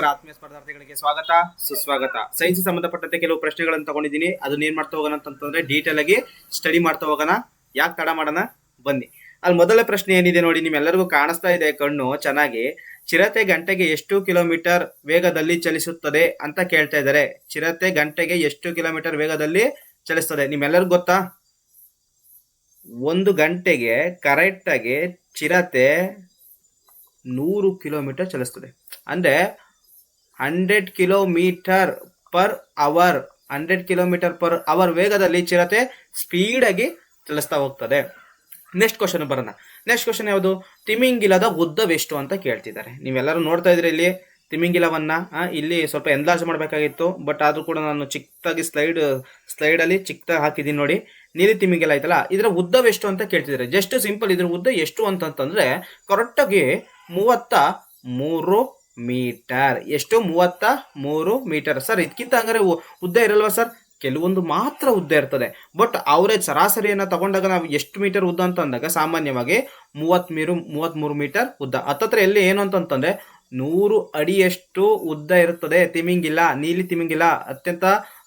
ಆತ್ಮೀಯ ಸ್ಪರ್ಧಾರ್ಥಿಗಳಿಗೆ ಸ್ವಾಗತ. ಸುಸ್ವಾಗತ. ಸೈನ್ಸ್ ಸಂಬಂಧಪಟ್ಟಂತೆ ಕೆಲವು ಪ್ರಶ್ನೆಗಳನ್ನು ತಗೊಂಡಿದ್ದೀನಿ. ಅದನ್ನ ಏನ್ ಮಾಡ್ತಾ ಹೋಗೋಣ ಅಂತಂದ್ರೆ ಡೀಟೇಲ್ ಆಗಿ ಸ್ಟಡಿ ಮಾಡ್ತಾ ಹೋಗೋಣ. ಯಾಕೆ ತಡ ಮಾಡೋಣ? ಬನ್ನಿ. ಅಲ್ಲಿ ಮೊದಲ ಪ್ರಶ್ನೆ ಏನಿದೆ ನೋಡಿ, ನಿಮ್ಮೆಲ್ಲರಿಗೂ ಕಾಣಿಸ್ತಾ ಇದೆ ಕಣ್ಣು ಚೆನ್ನಾಗಿ. ಚಿರತೆ ಗಂಟೆಗೆ ಎಷ್ಟು ಕಿಲೋಮೀಟರ್ ವೇಗದಲ್ಲಿ ಚಲಿಸುತ್ತದೆ ಅಂತ ಕೇಳ್ತಾ ಇದ್ದಾರೆ. ಚಿರತೆ ಗಂಟೆಗೆ ಎಷ್ಟು ಕಿಲೋಮೀಟರ್ ವೇಗದಲ್ಲಿ ಚಲಿಸ್ತದೆ? ನಿಮ್ಮೆಲ್ಲರಿಗೂ ಗೊತ್ತಾ? ಒಂದು ಗಂಟೆಗೆ ಕರೆಕ್ಟಾಗಿ ಚಿರತೆ ನೂರು ಕಿಲೋಮೀಟರ್ ಚಲಿಸ್ತದೆ. ಅಂದ್ರೆ hundred kilometre per hour, hundred kilometre per hour ವೇಗದಲ್ಲಿ ಚಿರತೆ ಆಗಿ ಚಲಿಸ್ತಾ ಹೋಗ್ತದೆ. ನೆಕ್ಸ್ಟ್ ಕ್ವಶನ್ ಬರೋಣ. ನೆಕ್ಸ್ಟ್ ಕ್ವಶನ್ ಯಾವುದು? ತಿಮಿಂಗಿಲದ ಉದ್ದವೆಷ್ಟು ಅಂತ ಕೇಳ್ತಿದ್ದಾರೆ. ನೀವೆಲ್ಲರೂ ನೋಡ್ತಾ ಇದ್ರಿ ಇಲ್ಲಿ ತಿಮಿಂಗಿಲವನ್ನ. ಇಲ್ಲಿ ಸ್ವಲ್ಪ ಎನ್ಲಾರ್ಜ್ ಮಾಡಬೇಕಾಗಿತ್ತು ಬಟ್ ಆದ್ರೂ ಕೂಡ ನಾನು ಚಿಕ್ಕದಾಗಿ ಸ್ಲೈಡ್ ಸ್ಲೈಡ್ ಅಲ್ಲಿ ಚಿಕ್ಕದಾಗಿ ಹಾಕಿದ್ದೀನಿ ನೋಡಿ. ನೀಲಿ ತಿಮಿಂಗಿಲ ಐತಲ್ಲ, ಇದರ ಉದ್ದವೆಷ್ಟು ಅಂತ ಕೇಳ್ತಿದ್ದಾರೆ. ಜಸ್ಟ್ ಸಿಂಪಲ್ ಇದ್ರ ಉದ್ದ ಎಷ್ಟು ಅಂತಂತಂದ್ರೆ ಕರೆಕ್ಟಾಗಿ ಮೂವತ್ತ ಮೂರು ಮೀಟರ್. ಎಷ್ಟು ಮೂವತ್ತ ಮೂರು ಮೀಟರ್. ಸರ್ ಇದಕ್ಕಿಂತ ಹಂಗಾರೆ ಉದ್ದ ಇರಲ್ವಾ ಸರ್? ಕೆಲವೊಂದು ಮಾತ್ರ ಉದ್ದ ಇರ್ತದೆ. ಬಟ್ ಅವರೇ ಸರಾಸರಿಯನ್ನು ತಗೊಂಡಾಗ ನಾವು ಎಷ್ಟು ಮೀಟರ್ ಉದ್ದ ಅಂತ ಅಂದಾಗ ಸಾಮಾನ್ಯವಾಗಿ ಮೂವತ್ತ್ ಮೀರು ಮೂವತ್ಮೂರು ಮೀಟರ್ ಉದ್ದ. ಹತ್ತತ್ರ ಎಲ್ಲಿ ಏನು ಅಂತಂತಂದರೆ ನೂರು ಅಡಿಯಷ್ಟು ಉದ್ದ ಇರುತ್ತದೆ ತಿಮಿಂಗಿಲ್ಲ ನೀಲಿ ತಿಮಿಂಗಿಲ್ಲ ಅತ್ಯಂತ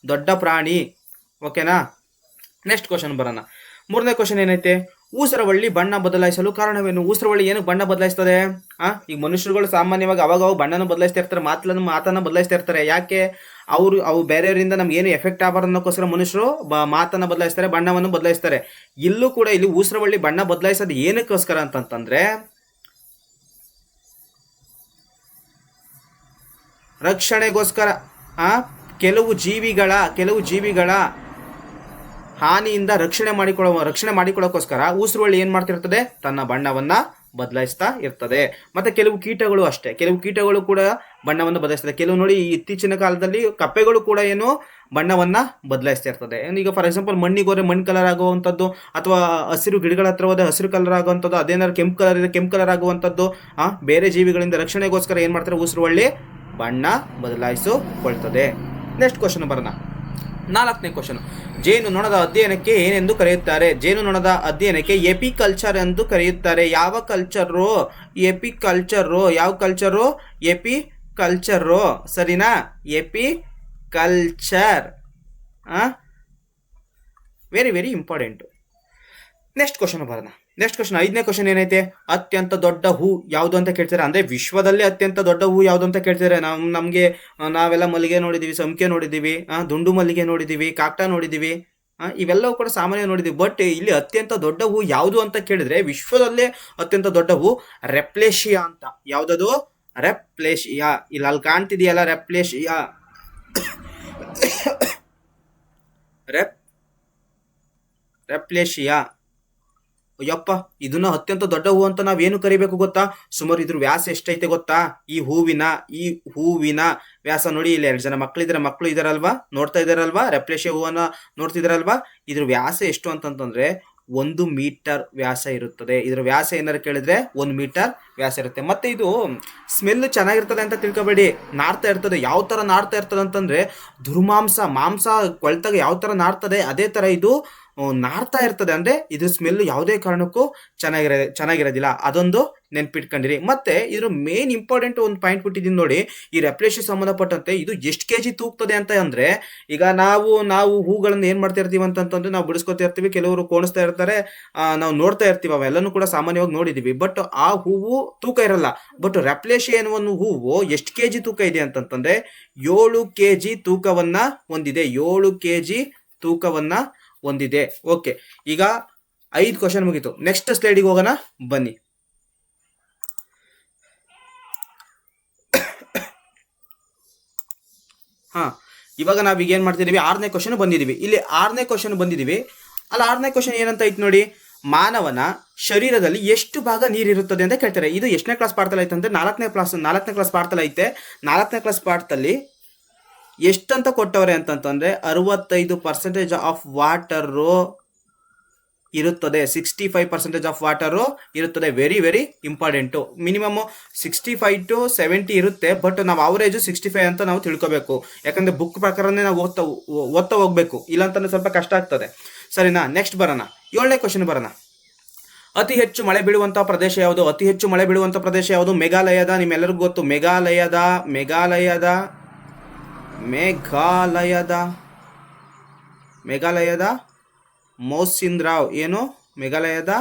ದೊಡ್ಡ ಪ್ರಾಣಿ. ಓಕೆನಾ ನೆಕ್ಸ್ಟ್ ಕ್ವಶನ್ ಬರೋಣ. ಮೂರನೇ ಕ್ವಶನ್ ಏನೈತೆ? ಊಸರವಳ್ಳಿ ಬಣ್ಣ ಬದಲಾಯಿಸಲು ಕಾರಣವೇನು? ಊಸರವಳ್ಳಿ ಏನು ಬಣ್ಣ ಬದಲಾಯಿಸ್ತದೆ? ಆ, ಈಗ ಮನುಷ್ಯರುಗಳು ಸಾಮಾನ್ಯವಾಗಿ ಅವಾಗ ಅವಾಗ ಬಣ್ಣನ ಬದಲಾಯಿಸ್ತಾ ಇರ್ತಾರೆ ಮಾತನ್ನು ಮಾತನ್ನ ಬದಲಾಯಿಸ್ತಾ ಇರ್ತಾರೆ. ಯಾಕೆ? ಅವರು, ಅವು ಬೇರೆಯವರಿಂದ ನಮ್ಗೆ ಏನು ಎಫೆಕ್ಟ್ ಆಗಬಾರ್ದು ಅನ್ನೋಕ್ಕೋಸ್ಕರ ಮನುಷ್ಯರು ಮಾತನ್ನ ಬದಲಾಯಿಸ್ತಾರೆ, ಬಣ್ಣವನ್ನು ಬದಲಾಯಿಸ್ತಾರೆ. ಇಲ್ಲೂ ಕೂಡ ಇಲ್ಲಿ ಊಸರವಳ್ಳಿ ಬಣ್ಣ ಬದಲಾಯಿಸೋದು ಏನಕ್ಕೋಸ್ಕರ ಅಂತಂತಂದ್ರೆ, ರಕ್ಷಣೆಗೋಸ್ಕರ, ಆ, ಕೆಲವು ಜೀವಿಗಳ ಕೆಲವು ಜೀವಿಗಳ ಹಾನಿಯಿಂದ ರಕ್ಷಣೆ ಮಾಡಿಕೊಳ್ಳೋ, ರಕ್ಷಣೆ ಮಾಡಿಕೊಳ್ಳೋಕ್ಕೋಸ್ಕರ ಉಸ್ರುವಳ್ಳಿ ಏನ್ ಮಾಡ್ತಿರ್ತದೆ? ತನ್ನ ಬಣ್ಣವನ್ನ ಬದಲಾಯಿಸ್ತಾ ಇರ್ತದೆ. ಮತ್ತೆ ಕೆಲವು ಕೀಟಗಳು ಅಷ್ಟೇ. ಕೆಲವು ಕೀಟಗಳು ಕೂಡ ಬಣ್ಣವನ್ನು ಬದಲಾಯಿಸ್ತದೆ. ಕೆಲವು ನೋಡಿ ಇತ್ತೀಚಿನ ಕಾಲದಲ್ಲಿ ಕಪ್ಪೆಗಳು ಕೂಡ ಏನು ಬಣ್ಣವನ್ನ ಬದಲಾಯಿಸ್ತಾ ಇರ್ತದೆ. ಈಗ ಫಾರ್ ಎಕ್ಸಾಂಪಲ್ ಮಣ್ಣಿಗೆ ಹೋದ್ರೆ ಮಣ್ಣು ಕಲರ್ ಆಗುವಂಥದ್ದು ಅಥವಾ ಹಸಿರು ಗಿಡಗಳ ಹತ್ರ ಹೋದ್ರೆ ಹಸಿರು ಕಲರ್ ಆಗುವಂಥದ್ದು ಅದೇನಾದ್ರು ಕೆಂಪು ಕಲರ್ ಇದೆ ಕೆಂಪು ಕಲರ್ ಆಗುವಂಥದ್ದು ಆ, ಬೇರೆ ಜೀವಿಗಳಿಂದ ರಕ್ಷಣೆಗೋಸ್ಕರ ಏನ್ ಮಾಡ್ತಾರೆ? ಉಸಿರುವಳ್ಳಿ ಬಣ್ಣ ಬದಲಾಯಿಸಿಕೊಳ್ತದೆ. ನೆಕ್ಸ್ಟ್ ಕ್ವಶನ್ ಬರೋಣ. ನಾಲ್ಕನೇ ಕ್ವಶನ್ ಜೇನು ನೊಣದ ಅಧ್ಯಯನಕ್ಕೆ ಏನೆಂದು ಕರೆಯುತ್ತಾರೆ? ಜೇನು ನೊಣದ ಅಧ್ಯಯನಕ್ಕೆ ಎಪಿ ಕಲ್ಚರ್ ಎಂದು ಕರೆಯುತ್ತಾರೆ. ಯಾವ ಕಲ್ಚರು ಎಪಿ ಕಲ್ಚರು ಯಾವ ಕಲ್ಚರು ಎಪಿ ಕಲ್ಚರು ಸರಿನಾ? Apiculture very very important next question ಬರೋಣ. ನೆಕ್ಸ್ಟ್ ಕ್ವಶನ್ ಐದನೇ ಕ್ವಶನ್ ಏನೈತೆ? ಅತ್ಯಂತ ದೊಡ್ಡ ಹೂ ಯಾವುದು ಅಂತ ಕೇಳ್ತಾರೆ? ಅಂದ್ರೆ ವಿಶ್ವದಲ್ಲಿ ಅತ್ಯಂತ ದೊಡ್ಡ ಹೂ ಯಾವುದು ಅಂತ ಕೇಳ್ತಾರೆ? ನಮ್, ನಮಗೆ ನಾವೆಲ್ಲ ಮಲ್ಲಿಗೆ ನೋಡಿದೀವಿ ಸಂಖ್ಯೆ ನೋಡಿದೀವಿ ದುಂಡು ಮಲ್ಲಿಗೆ ನೋಡಿದೀವಿ, ಕಾಕ್ಟ ನೋಡಿದೀವಿ ಇವೆಲ್ಲವೂ ಕೂಡ ಸಾಮಾನ್ಯ ನೋಡಿದೀವಿ. ಬಟ್ ಇಲ್ಲಿ ಅತ್ಯಂತ ದೊಡ್ಡ ಹೂ ಯಾವುದು ಅಂತ ಕೇಳಿದ್ರೆ ವಿಶ್ವದಲ್ಲೇ ಅತ್ಯಂತ ದೊಡ್ಡ ಹೂ ರೆಪ್ಲೇಶಿಯಾ ಅಂತ. ಯಾವ್ದದು? ರೆಪ್ಲೇಶಿಯಾ ಇಲ್ಲಿ ಅಲ್ಲಿ ಕಾಣ್ತಿದೆಯಲ್ಲ ರೆಪ್ಲೇಶಿಯಾ ರೆಪ್ ರೆಪ್ಲೇಶಿಯಾ ಯಪ್ಪ ಇದನ್ನ ಅತ್ಯಂತ ದೊಡ್ಡ ಹೂ ಅಂತ ನಾವೇನು ಕರಿಬೇಕು ಗೊತ್ತಾ? ಸುಮಾರು ಇದ್ರ ವ್ಯಾಸ ಎಷ್ಟೈತೆ ಗೊತ್ತಾ? ಈ ಹೂವಿನ ಈ ಹೂವಿನ ವ್ಯಾಸ ನೋಡಿ, ಇಲ್ಲಿ ಎರಡು ಜನ ಮಕ್ಕಳಿದ್ರೆ ಮಕ್ಕಳು ಇದಾರಲ್ವಾ? ನೋಡ್ತಾ ಇದಾರಲ್ವಾ? ರೆಪ್ಲೇಶಿಯಾ ಹೂವನ್ನ ನೋಡ್ತಿದಾರಲ್ವಾ? ಇದ್ರ ವ್ಯಾಸ ಎಷ್ಟು ಅಂತಂತಂದ್ರೆ ಒಂದು ಮೀಟರ್ ವ್ಯಾಸ ಇರುತ್ತದೆ. ಇದ್ರ ವ್ಯಾಸ ಏನಾರು ಕೇಳಿದ್ರೆ ಒಂದು ಮೀಟರ್ ವ್ಯಾಸ ಇರುತ್ತೆ. ಮತ್ತೆ ಇದು ಸ್ಮೆಲ್ ಚೆನ್ನಾಗಿರ್ತದೆ ಅಂತ ತಿಳ್ಕೊಬೇಡಿ. ನಾರ್ತಾ ಇರ್ತದೆ. ಯಾವ ತರ ನಾರ್ತಾ ಇರ್ತದೆ ಅಂತಂದ್ರೆ ದುರ್ಮಾಂಸ ಮಾಂಸ ಕೊಳ್ತಾಗ ಯಾವ ತರ ನಾರ್ತದೆ, ಅದೇ ತರ ಇದು ನಾರ್ತಾ ಇರ್ತದೆ. ಅಂದ್ರೆ ಇದ್ರ ಸ್ಮೆಲ್ ಯಾವುದೇ ಕಾರಣಕ್ಕೂ ಚೆನ್ನಾಗಿರ, ಚೆನ್ನಾಗಿರೋದಿಲ್ಲ. ಅದೊಂದು ನೆನ್ಪಿಟ್ಕೊಂಡಿರಿ. ಮತ್ತೆ ಇದ್ರ ಮೇನ್ ಇಂಪಾರ್ಟೆಂಟ್ ಒಂದು ಪಾಯಿಂಟ್ ಕೊಟ್ಟಿದ್ದೀನಿ ನೋಡಿ. ಈ ರೆಪ್ಲೇಷನ್ ಸಂಬಂಧಪಟ್ಟಂತೆ ಇದು ಎಷ್ಟು ಕೆ ಜಿ ತೂಗ್ತದೆ ಅಂತ ಅಂದ್ರೆ, ಈಗ ನಾವು ನಾವು ಹೂಗಳನ್ನ ಏನ್ ಮಾಡ್ತಾ ಇರ್ತೀವಿ ಅಂತಂತಂದ್ರೆ ನಾವು ಬಿಡಿಸ್ಕೊತಾ ಇರ್ತೀವಿ. ಕೆಲವರು ಕೋಣಿಸ್ತಾ ಇರ್ತಾರೆ. ನಾವು ನೋಡ್ತಾ ಇರ್ತೀವಿ. ಅವೆಲ್ಲನೂ ಕೂಡ ಸಾಮಾನ್ಯವಾಗಿ ನೋಡಿದೀವಿ. ಬಟ್ ಆ ಹೂವು ತೂಕ ಇರಲ್ಲ. ಬಟ್ ಎನ್ನುವ ಒಂದು ಹೂವು ಎಷ್ಟು ಕೆ ಜಿ ತೂಕ ಇದೆ ಅಂತಂತಂದ್ರೆ ಏಳು ಕೆ ಜಿ ತೂಕವನ್ನ ಹೊಂದಿದೆ. ಏಳು ಕೆ ಜಿ ತೂಕವನ್ನ ಹೊಂದಿದೆ ಓಕೆ ಈಗ ಐದು ಕ್ವಶನ್ ಮುಗೀತು. ನೆಕ್ಸ್ಟ್ ಸ್ಲೈಡಿಗೆ ಹೋಗೋಣ. ಬನ್ನಿ. ಹಾ, ಇವಾಗ ಈಗ ಏನು ಮಾಡ್ತಿದೀವಿ? ಆರನೇ ಕ್ವಶನ್ ಬಂದಿದೀವಿ. ಇಲ್ಲಿ ಆರನೇ ಕ್ವಶನ್ ಬಂದಿದೀವಿ. ಅಲ್ಲ, ಆರನೇ ಕ್ವಶನ್ ಏನಂತ ಐತೆ ನೋಡಿ? ಮಾನವನ ಶರೀರದಲ್ಲಿ ಎಷ್ಟು ಭಾಗ ನೀರಿರುತ್ತದೆ ಅಂತ ಕೇಳ್ತಾರೆ. ಇದು ಎಷ್ಟನೇ ಕ್ಲಾಸ್ ಪಾಠದಲ್ಲಿ ಐತೆ ಅಂದರೆ ನಾಲ್ಕನೇ ಕ್ಲಾಸ್ ನಾಲ್ಕನೇ ಕ್ಲಾಸ್ ಪಾಠದಲ್ಲಿ ಐತೆ. ನಾಲ್ಕನೇ ಕ್ಲಾಸ್ ಪಾಠದಲ್ಲಿ ಎಷ್ಟಂತ ಕೊಟ್ಟವ್ರೆ ಅಂತಂತಂದ್ರೆ ಅರವತ್ತೈದು ಪರ್ಸೆಂಟೇಜ್ ಆಫ್ ವಾಟರು ಇರುತ್ತದೆ. Sixty five percentage of water ಇರುತ್ತದೆ. Very very important minimum sixty five to seventy ಇರುತ್ತೆ. ಬಟ್ ನಾವು ಅವರೇಜು ಸಿಕ್ಸ್ಟಿ ಫೈವ್ ಅಂತ ನಾವು ತಿಳ್ಕೊಬೇಕು. ಯಾಕಂದ್ರೆ ಬುಕ್ ಪ್ರಕಾರನೇ ನಾವು ಓದ್ತಾ ಓದ್ತಾ ಹೋಗ್ಬೇಕು. ಇಲ್ಲಾಂತಂದ್ರೆ ಸ್ವಲ್ಪ ಕಷ್ಟ ಆಗ್ತದೆ. ಸರಿನಾ? ನೆಕ್ಸ್ಟ್ ಬರೋಣ. ಏಳನೇ ಕ್ವಶನ್ ಬರೋಣ. ಅತಿ ಹೆಚ್ಚು ಮಳೆ ಬೀಳುವಂತಹ ಪ್ರದೇಶ ಯಾವುದು? ಅತಿ ಹೆಚ್ಚು ಮಳೆ ಬೀಳುವಂತಹ ಪ್ರದೇಶ ಯಾವುದು? ಮೇಘಾಲಯದ, ನಿಮ್ಮೆಲ್ಲರಿಗೂ ಗೊತ್ತು. ಮೇಘಾಲಯದ ಮೇಘಾಲಯದ ಮೇಘಾಲಯದ ಮೇಘಾಲಯದ ಮೋಸಿನ್ ರಾವ್. ಏನು? ಮೇಘಾಲಯದ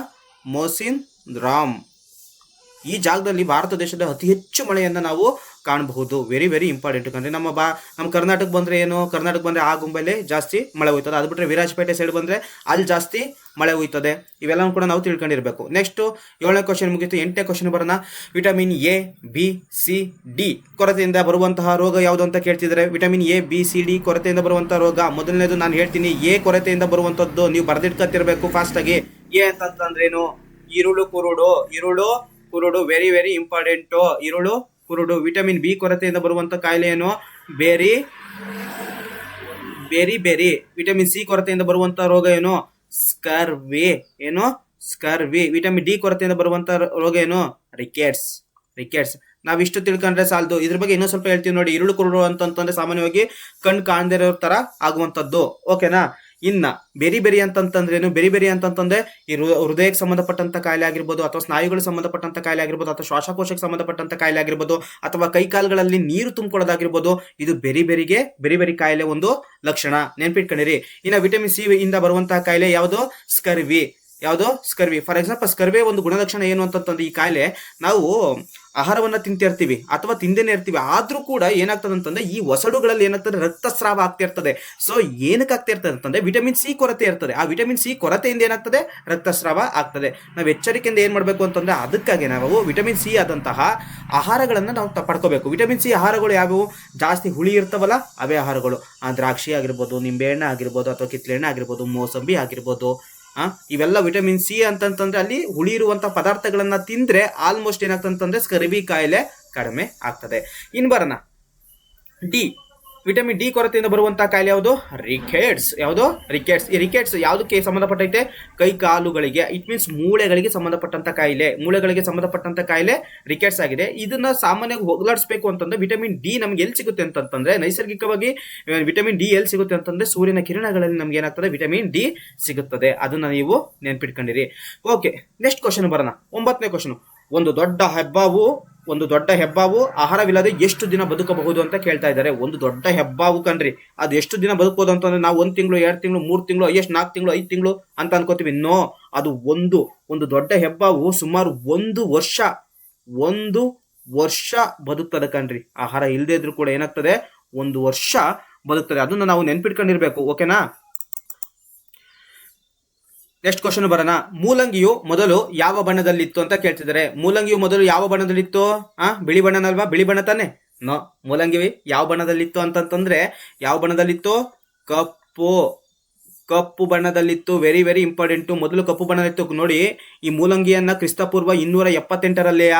ಮೋಸಿನ್ ರಾಮ್. ಈ ಜಾಗದಲ್ಲಿ ಭಾರತ ದೇಶದ ಅತಿ ಹೆಚ್ಚು ಮಳೆಯನ್ನು ನಾವು ಕಾಣಬಹುದು. ವೆರಿ ವೆರಿ ಇಂಪಾರ್ಟೆಂಟ್ ಅಂದರೆ ನಮ್ಮ ಬಾ ನಮ್ಮ ಕರ್ನಾಟಕ ಬಂದರೆ ಏನು? ಕರ್ನಾಟಕ ಬಂದರೆ ಆ ಗುಂಬಲ್ಲಿ ಜಾಸ್ತಿ ಮಳೆ ಹೋಯ್ತದೆ. ಅದು ಬಿಟ್ಟರೆ ವಿರಾಜಪೇಟೆ ಸೈಡ್ ಬಂದರೆ ಅಲ್ಲಿ ಜಾಸ್ತಿ ಮಳೆ ಹೋಯ್ತದೆ. ಇವೆಲ್ಲವೂ ಕೂಡ ನಾವು ತಿಳ್ಕೊಂಡಿರಬೇಕು. ನೆಕ್ಸ್ಟು ಏಳನೇ ಕ್ವಶನ್ ಮುಗಿತು. ಎಂಟನೇ ಕ್ವಶನ್ ಬರೋಣ. Vitamin A B C D ಕೊರತೆಯಿಂದ ಬರುವಂತಹ ರೋಗ ಯಾವುದು ಅಂತ ಕೇಳ್ತಿದ್ದಾರೆ vitamin A B C D ಕೊರತೆಯಿಂದ ಬರುವಂತಹ ರೋಗ. ಮೊದಲನೇದು ನಾನು ಹೇಳ್ತೀನಿ ಎ ಕೊರತೆಯಿಂದ ಬರುವಂಥದ್ದು ನೀವು ಬರೆದಿಟ್ಕೊತಿರ್ಬೇಕು ಫಾಸ್ಟಾಗಿ ಎ ಅಂತಂದ್ರೇನು ಈರುಳು ಕುರುಡು. ಈರುಳು ಕುರುಡು ವೆರಿ ವೆರಿ ಇಂಪಾರ್ಟೆಂಟು ಈರುಳು ಕುರುಡು, ವಿಟಮಿನ್ ಬಿ ಕೊರತೆಯಿಂದ ಬರುವಂಥ ಕಾಯಿಲೆ ಏನು? ಬೇರಿ ಬೇರಿ ಬೇರಿ. ವಿಟಮಿನ್ ಸಿ ಕೊರತೆಯಿಂದ ಬರುವಂಥ ರೋಗ ಏನು? ಸ್ಕರ್ವಿ. ಏನು? ಸ್ಕರ್ವಿ. ವಿಟಮಿನ್ ಡಿ ಕೊರತೆಯಿಂದ ಬರುವಂಥ ರೋಗ ಏನು? ರಿಕೆಟ್ಸ್. ರಿಕೆಟ್ಸ್. ನಾವಿಷ್ಟು ತಿಳ್ಕೊಂಡ್ರೆ ಸಾಲದು. ಇದ್ರ ಬಗ್ಗೆ ಇನ್ನೂ ಸ್ವಲ್ಪ ಹೇಳ್ತೀವಿ ನೋಡಿ. ಇರುಳು ಕುರುಡು ಅಂತಂತಂದ್ರೆ ಸಾಮಾನ್ಯವಾಗಿ ಕಣ್ ಇರೋ ತರ ಆಗುವಂಥದ್ದು. ಓಕೆನಾ ಇನ್ನ ಬೆರಿ ಬೆರಿ ಅಂತಂತಂದ್ರೇನು ಬೆರಿ ಬೆರಿ ಅಂತಂತಂದ್ರೆ ಈ ಹೃದಯಕ್ಕೆ ಸಂಬಂಧಪಟ್ಟಂತ ಕಾಯಿಲೆ ಆಗಿರ್ಬೋದು, ಅಥವಾ ಸ್ನಾಯುಗಳಿಗೆ ಸಂಬಂಧಪಟ್ಟಂತ ಕಾಯಿಲೆ ಆಗಿರ್ಬೋದು, ಅಥವಾ ಶ್ವಾಸಕೋಶಕ್ಕೆ ಸಂಬಂಧಪಟ್ಟಂತ ಕಾಯಿಲೆ ಆಗಿರ್ಬೋದು, ಅಥವಾ ಕೈ ಕಾಲುಗಳಲ್ಲಿ ನೀರು ತುಂಬಿಕೊಳ್ಳೋದಾಗಿರ್ಬೋದು, ಇದು ಬೆರಿ ಬೆರಿಗೆ, ಬೆರಿ ಬೆರಿ ಕಾಯಿಲೆ ಒಂದು ಲಕ್ಷಣ. ನೆನ್ಪಿಟ್ಕೊಂಡಿರಿ. ಇನ್ನ ವಿಟಮಿನ್ ಸಿ ಇಂದ ಬರುವಂತಹ ಕಾಯಿಲೆ ಯಾವುದು? ಸ್ಕರ್ವಿ. ಯಾವುದು? ಸ್ಕರ್ವಿ. ಫಾರ್ ಎಕ್ಸಾಂಪಲ್ ಸ್ಕರ್ವೆ ಒಂದು ಗುಣಲಕ್ಷಣ ಏನು ಅಂತಂತಂದ್ರೆ ಈ ಕಾಯಿಲೆ ನಾವು ಆಹಾರವನ್ನ ತಿಂತಿರ್ತೀವಿ ಅಥವಾ ತಿಂದೇನೆ ಇರ್ತೀವಿ, ಆದ್ರೂ ಕೂಡ ಏನಾಗ್ತದೆ ಅಂತಂದ್ರೆ ಈ ಒಸಡುಗಳಲ್ಲಿ ಏನಾಗ್ತದೆ, ರಕ್ತಸ್ರಾವ ಆಗ್ತಿರ್ತದೆ ಸೊ ಏನಕ್ಕೆ ಆಗ್ತಾ ಅಂತಂದ್ರೆ ವಿಟಮಿನ್ ಸಿ ಕೊರತೆ ಇರ್ತದೆ. ಆ ವಿಟಮಿನ್ ಸಿ ಕೊರತೆಯಿಂದ ಏನಾಗ್ತದೆ? ರಕ್ತಸ್ರಾವ ಆಗ್ತದೆ. ನಾವು ಎಚ್ಚರಿಕೆಯಿಂದ ಏನ್ ಮಾಡಬೇಕು ಅಂತಂದ್ರೆ ಅದಕ್ಕಾಗಿ ನಾವು ವಿಟಮಿನ್ ಸಿ ಆದಂತಹ ಆಹಾರಗಳನ್ನ ನಾವು ಪಡ್ಕೋಬೇಕು. ವಿಟಮಿನ್ ಸಿ ಆಹಾರಗಳು ಯಾವ್ಯಾವು? ಜಾಸ್ತಿ ಹುಳಿ ಇರ್ತವಲ್ಲ, ಅವೇ ಆಹಾರಗಳು. ಆ ದ್ರಾಕ್ಷಿ ಆಗಿರ್ಬೋದು ನಿಂಬೆಹಣ್ಣು ಆಗಿರ್ಬೋದು ಅಥವಾ ಕಿತ್ಳೆಹಣ್ಣು ಆಗಿರ್ಬೋದು, ಮೋಸಂಬಿ ಆಗಿರ್ಬೋದು ಆ? ಇವೆಲ್ಲ ವಿಟಮಿನ್ ಸಿ ಅಂತಂತಂದ್ರೆ ಅಲ್ಲಿ ಹುಳಿ ಇರುವಂತ ಪದಾರ್ಥಗಳನ್ನ ತಿಂದ್ರೆ ಆಲ್ಮೋಸ್ಟ್ ಏನಾಗ್ತಂತಂದ್ರೆ ಸ್ಕರ್ವಿ ಕಾಯಿಲೆ ಕಡಿಮೆ ಆಗ್ತದೆ. ಇನ್ ಬರೋಣ. ಡಿ ವಿಟಮಿನ್ ಡಿ ಕೊರತೆಯಿಂದ ಬರುವಂತಹ ಕಾಯಿಲೆ ಯಾವುದು? ರಿಕೆಟ್ಸ್. ಯಾವುದು? ರಿಕೆಟ್ಸ್. ಈ ರಿಕೆಟ್ಸ್ ಯಾವುದಕ್ಕೆ ಸಂಬಂಧಪಟ್ಟೈತೆ ಕೈ, ಕಾಲುಗಳಿಗೆ. ಇಟ್ ಮೀನ್ಸ್ ಮೂಳೆಗಳಿಗೆ ಸಂಬಂಧಪಟ್ಟಂತ ಕಾಯಿಲೆ ಮೂಳೆಗಳಿಗೆ ಸಂಬಂಧಪಟ್ಟಂತ ಕಾಯಿಲೆ ರಿಕೆಟ್ಸ್ ಆಗಿದೆ. ಇದನ್ನ ಸಾಮಾನ್ಯವಾಗಿ ಹೋಗಲಾಡಿಸಬೇಕು ಅಂತಂದ್ರೆ ವಿಟಮಿನ್ ಡಿ ನಮ್ಗೆ ಎಲ್ಲಿ ಸಿಗುತ್ತೆ ಅಂತಂದ್ರೆ ನೈಸರ್ಗಿಕವಾಗಿ ವಿಟಮಿನ್ ಡಿ ಎಲ್ಲಿ ಸಿಗುತ್ತೆ ಅಂತಂದ್ರೆ ಸೂರ್ಯನ ಕಿರಣಗಳಲ್ಲಿ ನಮ್ಗೆ ಏನಾಗ್ತದೆ? ವಿಟಮಿನ್ ಡಿ ಸಿಗುತ್ತದೆ. ಅದನ್ನ ನೀವು ನೆನ್ಪಿಟ್ಕೊಂಡಿರಿ. ಓಕೆ ನೆಕ್ಸ್ಟ್ ಕ್ವಶನ್ ಬರೋಣ. ಒಂಬತ್ತನೇ ಕ್ವಶನ್ ಒಂದು ದೊಡ್ಡ ಹೆಬ್ಬಾವು ಒಂದು ದೊಡ್ಡ ಹೆಬ್ಬಾವು ಆಹಾರವಿಲ್ಲದೆ ಎಷ್ಟು ದಿನ ಬದುಕಬಹುದು ಅಂತ ಕೇಳ್ತಾ ಇದ್ದಾರೆ. ಒಂದು ದೊಡ್ಡ ಹೆಬ್ಬಾವು ಕಣ್ರಿ, ಅದು ಎಷ್ಟು ದಿನ ಬದುಕಬಹುದು ಅಂತಂದ್ರೆ ನಾವು ಒಂದು ತಿಂಗಳು, ಎರಡು ತಿಂಗಳು, ಮೂರು ತಿಂಗಳು ಎಷ್ಟು ನಾಲ್ಕು ತಿಂಗಳು, ಐದು ತಿಂಗಳು ಅಂತ ಅನ್ಕೋತೀವಿ. ನೋ, ಅದು ಒಂದು ಒಂದು ದೊಡ್ಡ ಹೆಬ್ಬಾವು ಸುಮಾರು ಒಂದು ವರ್ಷ ಒಂದು ವರ್ಷ ಬದುಕ್ತದೆ ಕಣ್ರಿ. ಆಹಾರ ಇಲ್ಲದೆ ಇದ್ರೂ ಕೂಡ ಏನಾಗ್ತದೆ? ಒಂದು ವರ್ಷ ಬದುಕ್ತದೆ. ಅದನ್ನ ನಾವು ನೆನ್ಪಿಟ್ಕೊಂಡಿರ್ಬೇಕು, ಓಕೆನಾ? ನೆಕ್ಸ್ಟ್ ಕ್ವಶನ್ ಬರೋಣ. ಮೂಲಂಗಿಯು ಮೊದಲು ಯಾವ ಬಣ್ಣದಲ್ಲಿತ್ತು ಅಂತ ಕೇಳ್ತಿದ್ದಾರೆ. ಮೂಲಂಗಿಯು ಮೊದಲು ಯಾವ ಬಣ್ಣದಲ್ಲಿತ್ತು? ಆ, ಬಿಳಿ ಬಣ್ಣನಲ್ವಾ? ಬಿಳಿ ಬಣ್ಣ ತಾನೆ? ನೋ. ಮೂಲಂಗಿ ಯಾವ ಬಣ್ಣದಲ್ಲಿತ್ತು ಅಂತಂತಂದ್ರೆ ಯಾವ ಬಣ್ಣದಲ್ಲಿತ್ತು? ಕಪ್ಪು. ಕಪ್ಪು ಬಣ್ಣದಲ್ಲಿತ್ತು. ವೆರಿ ವೆರಿ ಇಂಪಾರ್ಟೆಂಟು ಮೊದಲು ಕಪ್ಪು ಬಣ್ಣದಲ್ಲಿತ್ತು. ನೋಡಿ, ಈ ಮೂಲಂಗಿಯನ್ನ ಕ್ರಿಸ್ತಪೂರ್ವ ಇನ್ನೂರ ಎಪ್ಪತ್ತೆಂಟರಲ್ಲಿಯ?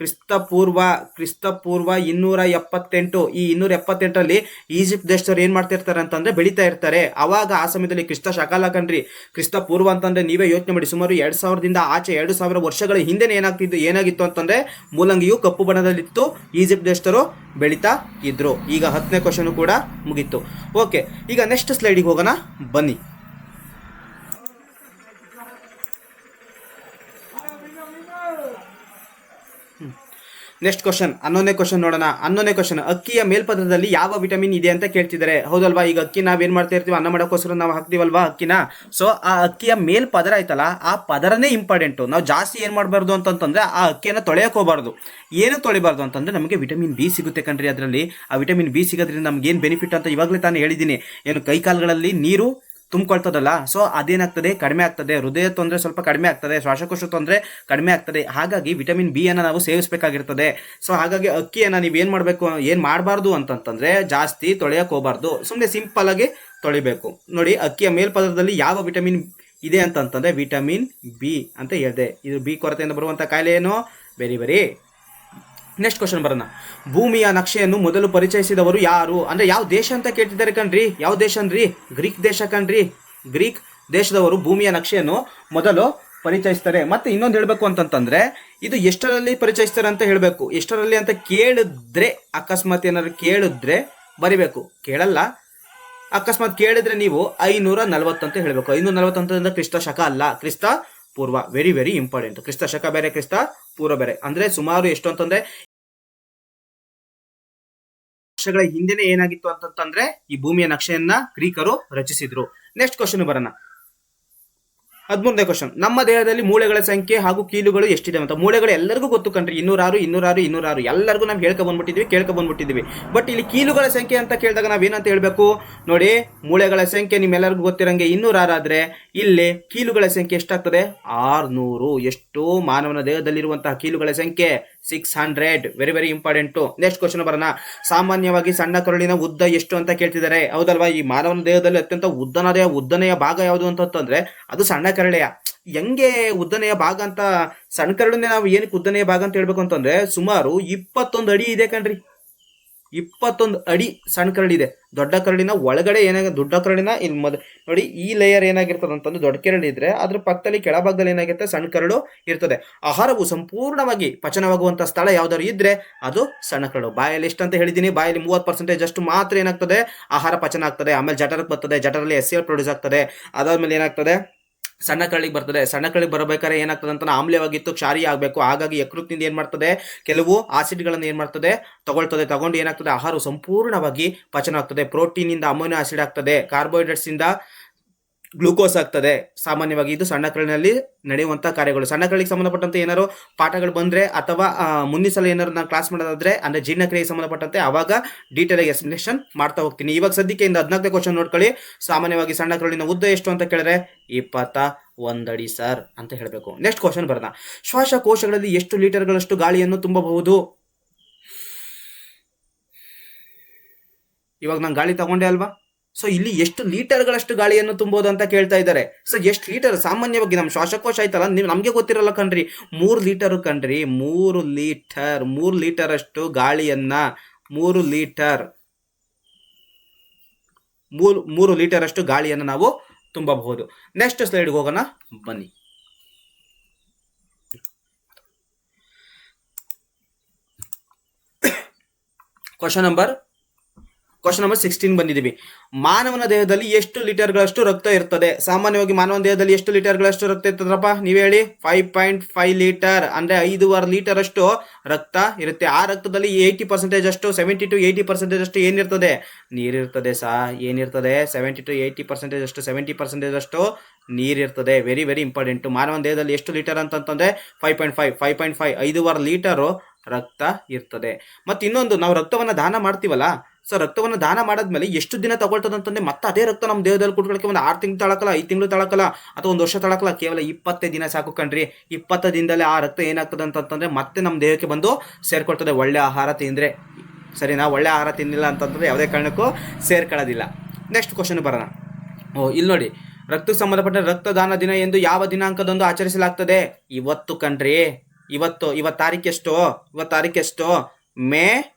ಕ್ರಿಸ್ತಪೂರ್ವ ಕ್ರಿಸ್ತಪೂರ್ವ ಇನ್ನೂರ ಎಪ್ಪತ್ತೆಂಟು. ಈ ಇನ್ನೂರ ಎಪ್ಪತ್ತೆಂಟರಲ್ಲಿ ಈಜಿಪ್ಟ್ ದೇಶದವ್ರು ಏನು ಮಾಡ್ತಿರ್ತಾರೆ ಅಂತಂದ್ರೆ ಬೆಳಿತಾ ಇರ್ತಾರೆ. ಅವಾಗ ಆ ಸಮಯದಲ್ಲಿ ಕ್ರಿಸ್ತ ಶಕಾಲ ಕಣ್ರಿ. ಕ್ರಿಸ್ತ ಪೂರ್ವ ಅಂತಂದ್ರೆ ನೀವೇ ಯೋಚನೆ ಮಾಡಿ, ಸುಮಾರು ಎರಡು ಸಾವಿರದಿಂದ ಆಚೆ ಎರಡು ಸಾವಿರ ವರ್ಷಗಳ ಹಿಂದೆ ಏನಾಗ್ತಿದ್ದು, ಏನಾಗಿತ್ತು ಅಂತಂದ್ರೆ ಮೂಲಂಗಿಯು ಕಪ್ಪು ಬಣ್ಣದಲ್ಲಿತ್ತು, ಈಜಿಪ್ಟ್ ದೇಶದವರು ಬೆಳೀತಾ ಇದ್ರು. ಈಗ ಹತ್ತನೇ ಕ್ವಶನ್ ಕೂಡ ಮುಗೀತು. ಓಕೆ ಈಗ ನೆಕ್ಸ್ಟ್ ಸ್ಲೈಡಿಗೆ ಹೋಗೋಣ. ಬನ್ನಿ. ನೆಕ್ಸ್ಟ್ ಕ್ವಶನ್ ಹನ್ನೊಂದನೇ ಕ್ವಶನ್ ನೋಡೋಣ. ಹನ್ನೊಂದನೇ ಕ್ವಶನ್ ಅಕ್ಕಿಯ ಮೇಲ್ಪದರದಲ್ಲಿ ಯಾವ ವಿಟಮಿನ್ ಇದೆ ಅಂತ ಕೇಳ್ತಿದ್ದಾರೆ. ಹೌದಲ್ವಾ? ಈಗ ಅಕ್ಕಿ ನಾವೇನ್ ಮಾಡ್ತಾ ಇರ್ತೀವಿ, ಅನ್ನ ಮಾಡೋಕ್ಕೋಸ್ಕರ ನಾವು ಹಾಕ್ತೀವಲ್ವಾ ಅಕ್ಕಿನ? ಸೊ ಆ ಅಕ್ಕಿಯ ಮೇಲ್ ಪದರ ಐತಲ್ಲ ಆ ಪದರನೇ ಇಂಪಾರ್ಟೆಂಟು ನಾವು ಜಾಸ್ತಿ ಏನು ಮಾಡಬಾರ್ದು ಅಂತಂತಂದ್ರೆ ಆ ಅಕ್ಕಿಯನ್ನು ತೊಳೆಯೋಕೆ ಹೋಗ್ಬಾರ್ದು. ಏನು ತೊಳಿಬಾರ್ದು ಅಂತಂದ್ರೆ ನಮಗೆ ವಿಟಮಿನ್ ಬಿ ಸಿಗುತ್ತೆ ಕಣ್ರಿ ಅದರಲ್ಲಿ. ಆ ವಿಟಮಿನ್ ಬಿ ಸಿಗೋದ್ರಿಂದ ನಮ್ಗೆ ಏನು ಬೆನಿಫಿಟ್ ಅಂತ ಇವಾಗಲೇ ತಾನು ಹೇಳಿದ್ದೀನಿ. ಏನು ಕೈಕಾಲುಗಳಲ್ಲಿ ನೀರು ತುಂಬಿಕೊಳ್ತದಲ್ಲ? ಸೊ ಅದೇನಾಗ್ತದೆ? ಕಡಿಮೆ ಆಗ್ತದೆ. ಹೃದಯ ತೊಂದರೆ ಸ್ವಲ್ಪ ಕಡಿಮೆ ಆಗ್ತದೆ. ಶ್ವಾಸಕೋಶ ತೊಂದರೆ ಕಡಿಮೆ ಆಗ್ತದೆ. ಹಾಗಾಗಿ ವಿಟಮಿನ್ ಬಿ ಅನ್ನು ನಾವು ಸೇವಿಸಬೇಕಾಗಿರ್ತದೆ. ಸೊ ಹಾಗಾಗಿ ಅಕ್ಕಿಯನ್ನು ನೀವು ಏನು ಮಾಡಬೇಕು? ಏನು ಮಾಡಬಾರ್ದು ಅಂತಂತಂದರೆ ಜಾಸ್ತಿ ತೊಳೆಯೋಕೆ ಹೋಗಬಾರ್ದು. ಸುಮ್ಮನೆ ಸಿಂಪಲ್ ಆಗಿ ತೊಳಿಬೇಕು. ನೋಡಿ, ಅಕ್ಕಿಯ ಮೇಲ್ಪದರದಲ್ಲಿ ಯಾವ ವಿಟಮಿನ್ ಇದೆ ಅಂತಂತಂದರೆ ವಿಟಮಿನ್ ಬಿ ಅಂತ ಹೇಳಿದೆ. ಇದು ಬಿ ಕೊರತೆಯಿಂದ ಬರುವಂಥ ಕಾಯಿಲೆ ಏನು? ಬೇರೆ ವೆರಿ ನೆಕ್ಸ್ಟ್ ಕ್ವಶನ್ ಬರೋಣ. ಭೂಮಿಯ ನಕ್ಷೆಯನ್ನು ಮೊದಲು ಪರಿಚಯಿಸಿದವರು ಯಾರು? ಅಂದ್ರೆ ಯಾವ ದೇಶ ಅಂತ ಕೇಳ್ತಿದ್ದಾರೆ ಕಣ್ರಿ. ಯಾವ ದೇಶ ಅನ್ರಿ ಗ್ರೀಕ್ ದೇಶ ಕಣ್ರಿ. ಗ್ರೀಕ್ ದೇಶದವರು ಭೂಮಿಯ ನಕ್ಷೆಯನ್ನು ಮೊದಲು ಪರಿಚಯಿಸ್ತಾರೆ. ಮತ್ತೆ ಇನ್ನೊಂದು ಹೇಳ್ಬೇಕು ಅಂತಂತಂದ್ರೆ, ಇದು ಎಷ್ಟರಲ್ಲಿ ಪರಿಚಯಿಸ್ತಾರೆ ಅಂತ ಹೇಳ್ಬೇಕು. ಎಷ್ಟರಲ್ಲಿ ಅಂತ ಕೇಳಿದ್ರೆ, ಅಕಸ್ಮಾತ್ ಏನಾದ್ರು ಕೇಳಿದ್ರೆ ಬರಿಬೇಕು. ಕೇಳಲ್ಲ. ಅಕಸ್ಮಾತ್ ಕೇಳಿದ್ರೆ ನೀವು ಐನೂರ ನಲವತ್ತಂತ ಹೇಳ್ಬೇಕು. ಐನೂರ ನಲವತ್ತು ಅಂತಂದ್ರೆ ಕ್ರಿಸ್ತ ಶಕ ಅಲ್ಲ. ಕ್ರಿಸ್ತ ಪೂರ್ವ. ವೆರಿ ವೆರಿ ಇಂಪಾರ್ಟೆಂಟ್ ಕ್ರಿಸ್ತ ಶಕ ಬೇರೆ, ಕ್ರಿಸ್ತ ಪೂರ್ವ ಬೇರೆ. ಅಂದ್ರೆ ಸುಮಾರು ಎಷ್ಟು ಅಂತಂದ್ರೆ ವರ್ಷಗಳ ಹಿಂದೆನೆ ಏನಾಗಿತ್ತು ಅಂತಂದ್ರೆ ಈ ಭೂಮಿಯ ನಕ್ಷೆಯನ್ನ ಗ್ರೀಕರು ರಚಿಸಿದ್ರು. ನೆಕ್ಸ್ಟ್ ಕ್ವಶನ್ ಬರೋಣ. ಹದಿಮೂರನೇ ಕ್ವಶನ್ ನಮ್ಮ ದೇಹದಲ್ಲಿ ಮೂಳೆಗಳ ಸಂಖ್ಯೆ ಹಾಗೂ ಕೀಲುಗಳು ಎಷ್ಟಿದೆ ಅಂತ. ಮೂಳೆಗಳು ಎಲ್ಲರಿಗೂ ಗೊತ್ತು ಕಣ್ರಿ. ಇನ್ನೂರಾರು ಇನ್ನೂರಾರು ಇನ್ನೂರಾರು. ಎಲ್ಲರಿಗೂ ನಾವು ಹೇಳ್ಕೊ ಬಂದ್ಬಿಟ್ಟಿದ್ವಿ, ಕೇಳ್ಕೊ ಬಂದ್ಬಿಟ್ಟಿದ್ವಿ. ಬಟ್ ಇಲ್ಲಿ ಕೀಲುಗಳ ಸಂಖ್ಯೆ ಅಂತ ಕೇಳಿದಾಗ ನಾವೇನಂತ ಹೇಳ್ಬೇಕು? ನೋಡಿ, ಮೂಳೆಗಳ ಸಂಖ್ಯೆ ನಿಮ್ಮೆಲ್ಲರಿಗೂ ಗೊತ್ತಿರಂಗೆ ಇನ್ನೂರಾರು ಆದ್ರೆ ಇಲ್ಲಿ ಕೀಲುಗಳ ಸಂಖ್ಯೆ ಎಷ್ಟಾಗ್ತದೆ? ಆರ್ನೂರು. ಎಷ್ಟು ಮಾನವನ ದೇಹದಲ್ಲಿರುವಂತಹ ಕೀಲುಗಳ ಸಂಖ್ಯೆ. Six hundred very very important next question ಬರೋಣ. ಸಾಮಾನ್ಯವಾಗಿ ಸಣ್ಣ ಕರುಳಿನ ಉದ್ದ ಎಷ್ಟು ಅಂತ ಕೇಳ್ತಿದ್ದಾರೆ. ಹೌದಲ್ವಾ? ಈ ಮಾನವನ ದೇಹದಲ್ಲಿ ಅತ್ಯಂತ ಉದ್ದನದೇ ಉದ್ದನೆಯ ಭಾಗ ಯಾವುದು ಅಂತಂದ್ರೆ ಅದು ಸಣ್ಣ ಕರಳೆಯ. ಹೆಂಗೆ ಉದ್ದನೆಯ ಭಾಗ ಅಂತ, ಸಣ್ಣ ಕರಳನ್ನೇ ನಾವು ಏನಕ್ಕೆ ಉದ್ದನೆಯ ಭಾಗ ಅಂತ ಹೇಳ್ಬೇಕು ಅಂತಂದ್ರೆ ಸುಮಾರು ಇಪ್ಪತ್ತೊಂದು ಅಡಿ ಇದೆ ಕಣ್ರಿ. ಇಪ್ಪತ್ತೊಂದು ಅಡಿ ಸಣ್ಣ ಕರಳಿದೆ ದೊಡ್ಡ ಕರಡಿನ ಒಳಗಡೆ ಏನಾಗ, ದೊಡ್ಡ ಕರಡಿನ ಇಲ್ಲಿ ಮೊದ, ನೋಡಿ ಈ ಲೇಯರ್ ಏನಾಗಿರ್ತದೆ ಅಂತಂದು ದೊಡ್ಡ ಕೆರಳಿ ಇದ್ರೆ ಅದ್ರ ಪಕ್ಕದಲ್ಲಿ ಕೆಳಭಾಗದಲ್ಲಿ ಏನಾಗಿರುತ್ತೆ, ಸಣ್ಣ ಕರಡು ಇರ್ತದೆ. ಆಹಾರವು ಸಂಪೂರ್ಣವಾಗಿ ಪಚನವಾಗುವಂತಹ ಸ್ಥಳ ಯಾವ್ದಾದ್ರು ಇದ್ರೆ ಅದು ಸಣ್ಣ ಕರಡು. ಬಾಯಲ್ಲಿ ಎಷ್ಟು ಅಂತ ಹೇಳಿದೀನಿ ಬಾಯಲ್ಲಿ ಮೂವತ್ತು ಪರ್ಸೆಂಟೇಜ್ ಅಷ್ಟು ಮಾತ್ರ ಏನಾಗ್ತದೆ, ಆಹಾರ ಪಚನ ಆಗ್ತದೆ. ಆಮೇಲೆ ಜಠರಕ್ಕೆ ಬರ್ತದೆ, ಜಠರಲ್ಲಿ ಎಸ್ ಎಲ್ ಪ್ರೊಡ್ಯೂಸ್ ಆಗ್ತದೆ. ಅದಾದ್ಮೇಲೆ ಏನಾಗ್ತದೆ? ಸಣ್ಣ ಕಳ್ಳಿಗೆ ಬರ್ತದೆ. ಸಣ್ಣ ಕಳ್ಳಿಗೆ ಬರಬೇಕಾದ್ರೆ ಏನಾಗ್ತದೆ ಅಂತ ಆಮ್ಲವಾಗಿತ್ತು ಕ್ಷಾರಿ ಆಗಬೇಕು. ಹಾಗಾಗಿ ಯಕೃತ್ನಿಂದ ಏನು ಮಾಡ್ತದೆ? ಕೆಲವು ಆಸಿಡ್ಗಳನ್ನು ಏನು ಮಾಡ್ತದೆ? ತಗೊಳ್ತದೆ. ತಗೊಂಡು ಏನಾಗ್ತದೆ? ಆಹಾರ ಸಂಪೂರ್ಣವಾಗಿ ಪಚನ ಆಗ್ತದೆ. ಪ್ರೋಟೀನಿಂದ ಅಮೈನೋ ಆಸಿಡ್ ಆಗ್ತದೆ. ಕಾರ್ಬೋಹೈಡ್ರೇಟ್ಸ್ ಇಂದ ಗ್ಲೂಕೋಸ್ ಆಗ್ತದೆ. ಸಾಮಾನ್ಯವಾಗಿ ಇದು ಸಣ್ಣ ಕರಳಿನಲ್ಲಿ ನಡೆಯುವಂತ ಕಾರ್ಯಗಳು. ಸಣ್ಣ ಕರಳಿಗೆ ಸಂಬಂಧಪಟ್ಟಂತೆ ಏನಾರು ಪಾಠಗಳು ಬಂದ್ರೆ ಅಥವಾ ಮುಂದಿನ ಸಲ ಏನಾದ್ರು ನಾನು ಕ್ಲಾಸ್ ಮಾಡೋದಾದ್ರೆ, ಅಂದ್ರೆ ಜೀರ್ಣಕ್ರಿಯೆಗೆ ಸಂಬಂಧಪಟ್ಟಂತೆ ಅವಾಗ ಡೀಟೇಲ್ ಆಗಿ ಎಕ್ಸ್ಪ್ಲನೇಷನ್ ಮಾಡ್ತಾ ಹೋಗ್ತೀನಿ. ಇವಾಗ ಸದ್ಯಕ್ಕೆ ಇಂದ ಹದಿನಾಲ್ಕನೇ ಕ್ವಶನ್ ನೋಡ್ಕೊಳ್ಳಿ. ಸಾಮಾನ್ಯವಾಗಿ ಸಣ್ಣ ಕರಳಿನ ಉದ್ದ ಎಷ್ಟು ಅಂತ ಕೇಳಿದ್ರೆ ಇಪ್ಪತ್ತ ಒಂದಡಿ ಸರ್ ಅಂತ ಹೇಳಬೇಕು. ನೆಕ್ಸ್ಟ್ ಕ್ವಶನ್ ಬರೋಣ. ಶ್ವಾಸಕೋಶಗಳಲ್ಲಿ ಎಷ್ಟು ಲೀಟರ್ಗಳಷ್ಟು ಗಾಳಿಯನ್ನು ತುಂಬಬಹುದು? ಇವಾಗ ನಾನು ಗಾಳಿ ತಗೊಂಡೆ ಅಲ್ವಾ? ಸೊ ಇಲ್ಲಿ ಎಷ್ಟು ಲೀಟರ್ಗಳಷ್ಟು ಗಾಳಿಯನ್ನು ತುಂಬೋದು ಅಂತ ಕೇಳ್ತಾ ಇದ್ದಾರೆ. ಸೊ ಎಷ್ಟು ಲೀಟರ್? ಸಾಮಾನ್ಯವಾಗಿ ನಮ್ಮ ಶ್ವಾಸಕೋಶ ಆಯ್ತಲ್ಲ, ನೀವು ನಮಗೆ ಗೊತ್ತಿರಲ್ಲ ಕಣ್ರಿ. ಮೂರು ಲೀಟರ್ ಕಣ್ರಿ. ಮೂರು ಲೀಟರ್ ಮೂರು ಲೀಟರ್ ಅಷ್ಟು ಗಾಳಿಯನ್ನ ಮೂರು ಲೀಟರ್, ಮೂರು ಮೂರು ಲೀಟರ್ ಅಷ್ಟು ಗಾಳಿಯನ್ನು ನಾವು ತುಂಬಬಹುದು. ನೆಕ್ಸ್ಟ್ ಸ್ಲೈಡ್ಗೆ ಹೋಗೋಣ. ಬನ್ನಿ. Question number question number sixteen ಬಂದಿದ್ದೀವಿ ಮಾನವನ ದೇಹದಲ್ಲಿ ಎಷ್ಟು ಲೀಟರ್ಗಳಷ್ಟು ರಕ್ತ ಇರ್ತದೆ? ಸಾಮಾನ್ಯವಾಗಿ ಮಾನವನ ದೇಹದಲ್ಲಿ ಎಷ್ಟು ಲೀಟರ್ಗಳಷ್ಟು ರಕ್ತ ಇರ್ತದಪ್ಪ? ನೀವು ಹೇಳಿ. ಫೈವ್ ಪಾಯಿಂಟ್ ಫೈವ್ ಲೀಟರ್ ಅಂದ್ರೆ ಐದೂವರೆ ಲೀಟರ್ ಅಷ್ಟು ರಕ್ತ ಇರುತ್ತೆ. ಆ ರಕ್ತದಲ್ಲಿ ಏಯ್ಟಿ ಪರ್ಸೆಂಟೇಜ್ ಅಷ್ಟು ಸೆವೆಂಟಿ ಟು ಏಯ್ಟಿ ಪರ್ಸೆಂಟೇಜ್ ಅಷ್ಟು ಏನಿರ್ತದೆ? ನೀರಿರ್ತದೆ ಸಾ, ಏನಿರ್ತದೆ? ಸೆವೆಂಟಿ ಟು ಏಯ್ಟಿ ಪರ್ಸೆಂಟೇಜ್ ಅಷ್ಟು ಸೆವೆಂಟಿ ಪರ್ಸೆಂಟೇಜ್ ಅಷ್ಟು ನೀರಿರ್ತದೆ. ವೆರಿ ವೆರಿ ಇಂಪಾರ್ಟೆಂಟ್ ಮಾನವನ ದೇಹದಲ್ಲಿ ಎಷ್ಟು ಲೀಟರ್ ಅಂತಂತಂದ್ರೆ five point five five point five ಐದೂವರೆ ಲೀಟರು ರಕ್ತ ಇರ್ತದೆ. ಮತ್ತೆ ಇನ್ನೊಂದು ನಾವು ರಕ್ತವನ್ನ ದಾನ ಮಾಡ್ತೀವಲ್ಲ ಸೊ ರಕ್ತವನ್ನು ದಾನ ಮಾಡಾದ್ಮೇಲೆ ಎಷ್ಟು ದಿನ ತಗೊಳ್ತದೆ ಅಂತಂದ್ರೆ ಮತ್ತೆ ಅದೇ ರಕ್ತ ನಮ್ಮ ದೇಹದಲ್ಲಿ ಕುಟ್ಕೊಳ್ಳೋಕೆ ಒಂದು ಆರು ತಿಂಗಳು ತಳಕಲ್ಲ, ಐದು ತಿಂಗಳು ತಳಕಲ್ಲ, ಅಥವಾ ಒಂದು ವರ್ಷ ತಳಕಲ್ಲ, ಕೇವಲ ಇಪ್ಪತ್ತೈದು ದಿನ ಸಾಕು ಕಣ್ರಿ. ಇಪ್ಪತ್ತು ದಿನದಲ್ಲಿ ಆ ರಕ್ತ ಏನಾಗ್ತದೆ ಅಂತಂದ್ರೆ ಮತ್ತೆ ನಮ್ಮ ದೇಹಕ್ಕೆ ಬಂದು ಸೇರ್ಕೊಳ್ತದೆ. ಒಳ್ಳೆ ಆಹಾರ ತಿಂದ್ರೆ. ಸರಿನಾ? ಒಳ್ಳೆ ಆಹಾರ ತಿನ್ನಿಲ್ಲ ಅಂತಂದ್ರೆ ಯಾವುದೇ ಕಾರಣಕ್ಕೂ ಸೇರ್ಕೊಳ್ಳೋದಿಲ್ಲ. ನೆಕ್ಸ್ಟ್ ಕ್ವಶನ್ ಬರೋಣ. ಓ, ಇಲ್ಲಿ ನೋಡಿ. ರಕ್ತಕ್ಕೆ ಸಂಬಂಧಪಟ್ಟ ರಕ್ತದಾನ ದಿನ ಎಂದು ಯಾವ ದಿನಾಂಕದಂದು ಆಚರಿಸಲಾಗ್ತದೆ? ಇವತ್ತು ಕಣ್ರಿ. ಇವತ್ತು ಇವತ್ತು ತಾರೀಕೆಷ್ಟು ಇವತ್ತು ತಾರೀಕೆಷ್ಟು ಮೇ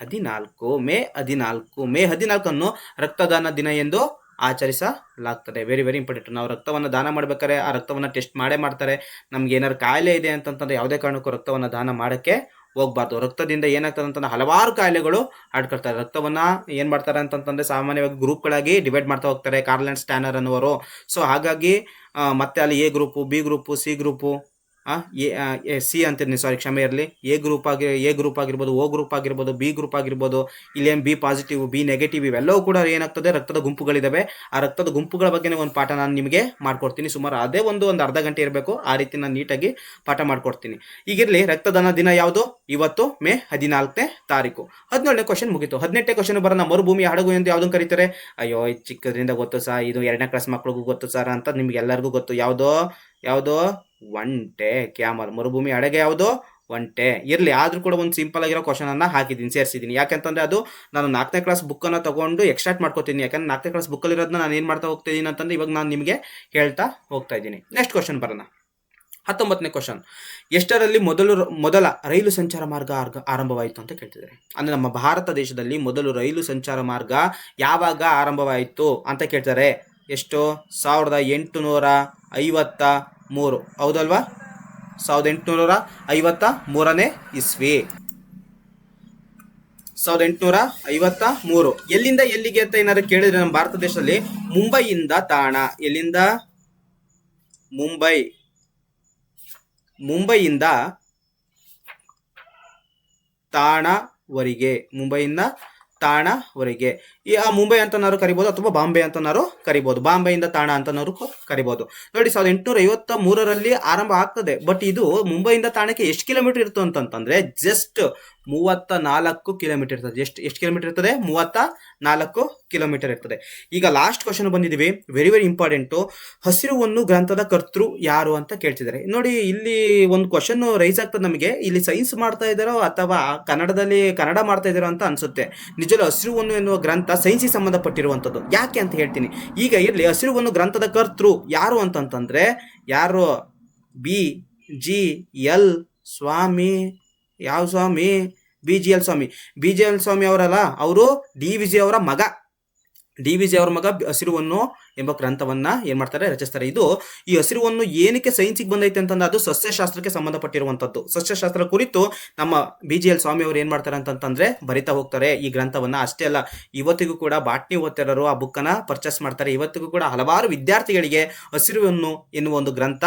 ಹದಿನಾಲ್ಕು, ಮೇ ಹದಿನಾಲ್ಕು, ಮೇ ಹದಿನಾಲ್ಕನ್ನು ರಕ್ತದಾನ ದಿನ ಎಂದು ಆಚರಿಸಲಾಗ್ತದೆ. ವೆರಿ ವೆರಿ ಇಂಪಾರ್ಟೆಂಟ್ ನಾವು ರಕ್ತವನ್ನು ದಾನ ಮಾಡ್ಬೇಕಾದ್ರೆ ಆ ರಕ್ತವನ್ನು ಟೆಸ್ಟ್ ಮಾಡೇ ಮಾಡ್ತಾರೆ. ನಮ್ಗೆ ಏನಾದ್ರು ಕಾಯಿಲೆ ಇದೆ ಅಂತಂತಂದ್ರೆ ಯಾವುದೇ ಕಾರಣಕ್ಕೂ ರಕ್ತವನ್ನು ದಾನ ಮಾಡೋಕ್ಕೆ ಹೋಗ್ಬಾರ್ದು. ರಕ್ತದಿಂದ ಏನಾಗ್ತದೆ ಅಂತಂದ್ರೆ ಹಲವಾರು ಕಾಯಿಲೆಗಳು ಆಡ್ಕೊಳ್ತಾರೆ. ರಕ್ತವನ್ನ ಏನ್ ಮಾಡ್ತಾರೆ ಅಂತಂತಂದ್ರೆ ಸಾಮಾನ್ಯವಾಗಿ ಗ್ರೂಪ್ಗಳಾಗಿ ಡಿವೈಡ್ ಮಾಡ್ತಾ ಹೋಗ್ತಾರೆ. ಕಾರ್ಲೆಂಡ್ ಸ್ಟ್ಯಾನರ್ ಅನ್ನುವರು. ಸೊ ಹಾಗಾಗಿ ಮತ್ತೆ ಅಲ್ಲಿ A group B group C group ಆ, ಎ ಸಿ ಅಂತಿರ್ನಿ ಸಾರಿ ಕ್ಷಮೆ ಇರಲಿ. ಎ ಗ್ರೂಪ್ ಆಗಿ ಎ ಗ್ರೂಪ್ ಆಗಿರ್ಬೋದು ಓ ಗ್ರೂಪ್ ಆಗಿರ್ಬೋದು ಬಿ ಗ್ರೂಪ್ ಆಗಿರ್ಬೋದು ಇಲ್ಲೇನು ಬಿ ಪಾಸಿಟಿವ್ ಬಿ ನೆಗೆಟಿವ್ ಇವೆಲ್ಲವೂ ಕೂಡ ಏನಾಗ್ತದೆ? ರಕ್ತದ ಗುಂಪುಗಳಿದಾವೆ. ಆ ರಕ್ತದ ಗುಂಪುಗಳ ಬಗ್ಗೆ ಒಂದು ಪಾಠ ನಾನು ನಿಮಗೆ ಮಾಡ್ಕೊಡ್ತೀನಿ. ಸುಮಾರು ಅದೇ ಒಂದು ಒಂದು ಅರ್ಧ ಗಂಟೆ ಇರಬೇಕು. ಆ ರೀತಿ ನಾನು ನೀಟಾಗಿ ಪಾಠ ಮಾಡ್ಕೊಡ್ತೀನಿ. ಈಗಿರಲಿ ರಕ್ತದಾನ ದಿನ ಯಾವುದು? ಇವತ್ತು ಮೇ ಹದಿನಾಲ್ಕನೇ ತಾರೀಕು. ಹದಿನೇಳನೇ ಕ್ವಶನ್ ಮುಗಿತು. ಹದಿನೆಂಟೇ ಕ್ವಶನ್ ಬರೋಣ. ಮರುಭೂಮಿ ಹಡಗು ಎಂದು ಯಾವುದನ್ನು ಕರೀತಾರೆ? ಅಯ್ಯೋ ಚಿಕ್ಕದ್ರಿಂದ ಗೊತ್ತು ಸರ್ ಇದು ಎರಡನೇ ಕ್ಲಾಸ್ ಮಕ್ಳಿಗೂ ಗೊತ್ತು ಸರ್ ಅಂತ ನಿಮ್ಗೆ ಎಲ್ಲರಿಗೂ ಗೊತ್ತು. ಯಾವುದೋ ಯಾವುದೋ? ಒಂಟೆ ಕ್ಯಾಮಲ್. ಮರುಭೂಮಿ ಅಡಗೆ ಯಾವುದು? ಒಂಟೆ ಇರಲಿ, ಆದರೂ ಕೂಡ ಒಂದು ಸಿಂಪಲ್ ಆಗಿರೋ ಕ್ವಶನ್ ಅನ್ನ ಹಾಕಿದ್ದೀನಿ, ಸೇರಿಸಿದ್ದೀನಿ. ಯಾಕೆಂತಂದ್ರೆ ಅದು ನಾನು ನಾಲ್ಕನೇ ಕ್ಲಾಸ್ ಬುಕ್ ಅನ್ನ ತಗೊಂಡು ಎಕ್ಸ್ಟ್ರಾಕ್ಟ್ ಮಾಡ್ಕೋತೀನಿ. ಯಾಕಂದ್ರೆ ನಾಲ್ಕನೇ ಕ್ಲಾಸ್ ಬುಕ್ಕಲ್ಲಿ ಇರೋದನ್ನ ನಾನು ಏನು ಮಾಡ್ತಾ ಹೋಗ್ತಿದ್ದೀನಿ ಅಂತಂದ್ರೆ ಇವಾಗ ನಾನು ನಿಮಗೆ ಹೇಳ್ತಾ ಹೋಗ್ತಾ ಇದ್ದೀನಿ. ನೆಕ್ಸ್ಟ್ ಕ್ವಶನ್ ಬರೋಣ. ಹತ್ತೊಂಬತ್ತನೇ ಕ್ವಶನ್ ಎಷ್ಟರಲ್ಲಿ ಮೊದಲು ಮೊದಲ ರೈಲು ಸಂಚಾರ ಮಾರ್ಗ ಆರಂಭವಾಯಿತು ಅಂತ ಕೇಳ್ತಿದ್ದಾರೆ. ಅಂದ್ರೆ ನಮ್ಮ ಭಾರತ ದೇಶದಲ್ಲಿ ಮೊದಲು ರೈಲು ಸಂಚಾರ ಮಾರ್ಗ ಯಾವಾಗ ಆರಂಭವಾಯಿತು ಅಂತ ಕೇಳ್ತಾರೆ. ಎಷ್ಟು? ಸಾವಿರದ ಎಂಟುನೂರ ಐವತ್ತ ಮೂರು. ಹೌದಲ್ವಾ? ಸಾವಿರದ ಎಂಟುನೂರ ಐವತ್ತ ಮೂರನೇ ಇಸ್ವಿ. ಸಾವಿರದ ಎಂಟುನೂರ ಐವತ್ತ ಮೂರು. ಎಲ್ಲಿಂದ ಎಲ್ಲಿಗೆ ಅಂತ ಏನಾದ್ರು ಕೇಳಿದ್ರೆ ನಮ್ಮ ಭಾರತ ದೇಶದಲ್ಲಿ ಮುಂಬೈಯಿಂದ ತಾಣ. ಎಲ್ಲಿಂದ? ಮುಂಬೈ. ಮುಂಬೈಯಿಂದ ತಾಣವರೆಗೆ. ಮುಂಬೈಯಿಂದ ತಾಣವರೆಗೆ. ಈ, ಆ ಮುಂಬೈ ಅಂತನಾರು ಕರಿಬೋದು ಅಥವಾ ಬಾಂಬೆ ಅಂತನಾರು ಕರಿಬೋದು. ಬಾಂಬೆಯಿಂದ ತಾಣ ಅಂತನಾರು ಕರಿಬಹುದು ನೋಡಿ, ಸಾವಿರದ ಎಂಟುನೂರ ಐವತ್ತ ಮೂರರಲ್ಲಿ ಆರಂಭ ಆಗ್ತದೆ. ಬಟ್ ಇದು ಮುಂಬೈಯಿಂದ ತಾಣಕ್ಕೆ ಎಷ್ಟು ಕಿಲೋಮೀಟರ್ ಇರ್ತದೆ ಅಂತಂತಂದ್ರೆ ಜಸ್ಟ್ ಮೂವತ್ತ ನಾಲ್ಕು ಕಿಲೋಮೀಟರ್ ಇರ್ತದೆ. ಎಷ್ಟು ಎಷ್ಟು ಕಿಲೋಮೀಟರ್ ಇರ್ತದೆ? ಮೂವತ್ತ ನಾಲ್ಕು ಕಿಲೋಮೀಟರ್ ಇರ್ತದೆ. ಈಗ ಲಾಸ್ಟ್ ಕ್ವಶನ್ ಬಂದಿದ್ದೀವಿ ವೆರಿ ವೆರಿ ಇಂಪಾರ್ಟೆಂಟು ಹಸಿರುವನ್ನು ಗ್ರಂಥದ ಕರ್ತೃ ಯಾರು ಅಂತ ಕೇಳ್ತಿದ್ದಾರೆ. ನೋಡಿ, ಇಲ್ಲಿ ಒಂದು ಕ್ವಶನ್ ರೈಸ್ ಆಗ್ತದೆ ನಮಗೆ. ಇಲ್ಲಿ ಸೈನ್ಸ್ ಮಾಡ್ತಾ ಇದ್ದಾರೋ ಅಥವಾ ಕನ್ನಡದಲ್ಲಿ ಕನ್ನಡ ಮಾಡ್ತಾ ಇದ್ದಾರೋ ಅಂತ ಅನ್ಸುತ್ತೆ. ಹಸಿರು ಹಸಿರುವನ್ನು ಎನ್ನುವ ಗ್ರಂಥ ಸೈನ್ಸಿಗೆ ಸಂಬಂಧಪಟ್ಟಿರುವಂಥದ್ದು. ಯಾಕೆ ಅಂತ ಹೇಳ್ತೀನಿ. ಈಗ ಇಲ್ಲಿ ಹಸಿರುವನ್ನು ಗ್ರಂಥದ ಕರ್ತೃ ಯಾರು ಅಂತಂತಂದ್ರೆ, ಯಾರು? B G L Swamy. ಯಾವ Swamy? B G L Swamy. B G L Swamy ಅವರಲ್ಲ. ಅವರು ಡಿ ವಿಜಿ ಅವರ ಮಗ. ಡಿ ವಿಜಿ ಅವರ ಮಗ ಹಸಿರುವನ್ನು ಎಂಬ ಗ್ರಂಥವನ್ನ ಏನ್ ಮಾಡ್ತಾರೆ? ರಚಿಸ್ತಾರೆ. ಇದು ಈ ಹಸಿರುವನ್ನು ಏನಕ್ಕೆ ಸೈನ್ಸಿಗೆ ಬಂದೈತೆ ಅಂತಂದ್ರೆ ಅದು ಸಸ್ಯಶಾಸ್ತ್ರಕ್ಕೆ ಸಂಬಂಧಪಟ್ಟಿರುವಂತದ್ದು ಸಸ್ಯಶಾಸ್ತ್ರ ಕುರಿತು ನಮ್ಮ ಬಿ ಜಿ ಎಲ್ ಸ್ವಾಮಿ ಅವರು ಏನ್ ಮಾಡ್ತಾರೆ ಅಂತಂತಂದ್ರೆ ಬರಿತಾ ಹೋಗ್ತಾರೆ ಈ ಗ್ರಂಥವನ್ನ. ಅಷ್ಟೇ ಅಲ್ಲ, ಇವತ್ತಿಗೂ ಕೂಡ ಬಾಟ್ನಿ ಓದ್ತಿರೋರು ಆ ಬುಕ್ಕನ್ನ ಪರ್ಚೇಸ್ ಮಾಡ್ತಾರೆ. ಇವತ್ತಿಗೂ ಕೂಡ ಹಲವಾರು ವಿದ್ಯಾರ್ಥಿಗಳಿಗೆ ಹಸಿರುವನ್ನು ಎನ್ನುವ ಒಂದು ಗ್ರಂಥ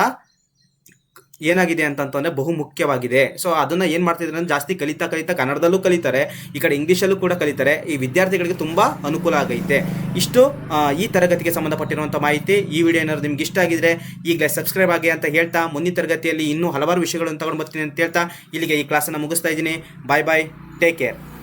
ಏನಾಗಿದೆ ಅಂತಂತಂದ್ರೆ ಬಹು ಮುಖ್ಯವಾಗಿದೆ. ಸೊ ಅದನ್ನ ಏನ್ ಮಾಡ್ತಿದ್ದಾರೆ ಅಂದ್ರೆ ಜಾಸ್ತಿ ಕಲಿತಾ ಕಲಿತಾ ಕನ್ನಡದಲ್ಲೂ ಕಲಿತಾರೆ, ಈ ಕಡೆ ಇಂಗ್ಲಿಷಲ್ಲೂ ಕೂಡ ಕಲಿತಾರೆ. ಈ ವಿದ್ಯಾರ್ಥಿಗಳಿಗೆ ತುಂಬಾ ಅನುಕೂಲ ಆಗೈತೆ. ಇಷ್ಟು ಈ ತರಗತಿಗೆ ಸಂಬಂಧಪಟ್ಟಿರುವಂಥ ಮಾಹಿತಿ. ಈ ವಿಡಿಯೋ ಏನಾದ್ರು ನಿಮ್ಗೆ ಇಷ್ಟ ಆಗಿದ್ರೆ ಈಗಲೇ ಸಬ್ಸ್ಕ್ರೈಬ್ ಆಗಿ ಅಂತ ಹೇಳ್ತಾ, ಮುಂದಿನ ತರಗತಿಯಲ್ಲಿ ಇನ್ನೂ ಹಲವಾರು ವಿಷಯಗಳನ್ನು ತಗೊಂಡು ಬರ್ತೀನಿ ಅಂತ ಹೇಳ್ತಾ, ಇಲ್ಲಿಗೆ ಈ ಕ್ಲಾಸನ್ನು ಮುಗಿಸ್ತಾ ಇದ್ದೀನಿ. ಬಾಯ್ ಬಾಯ್ ಟೇಕ್ ಕೇರ್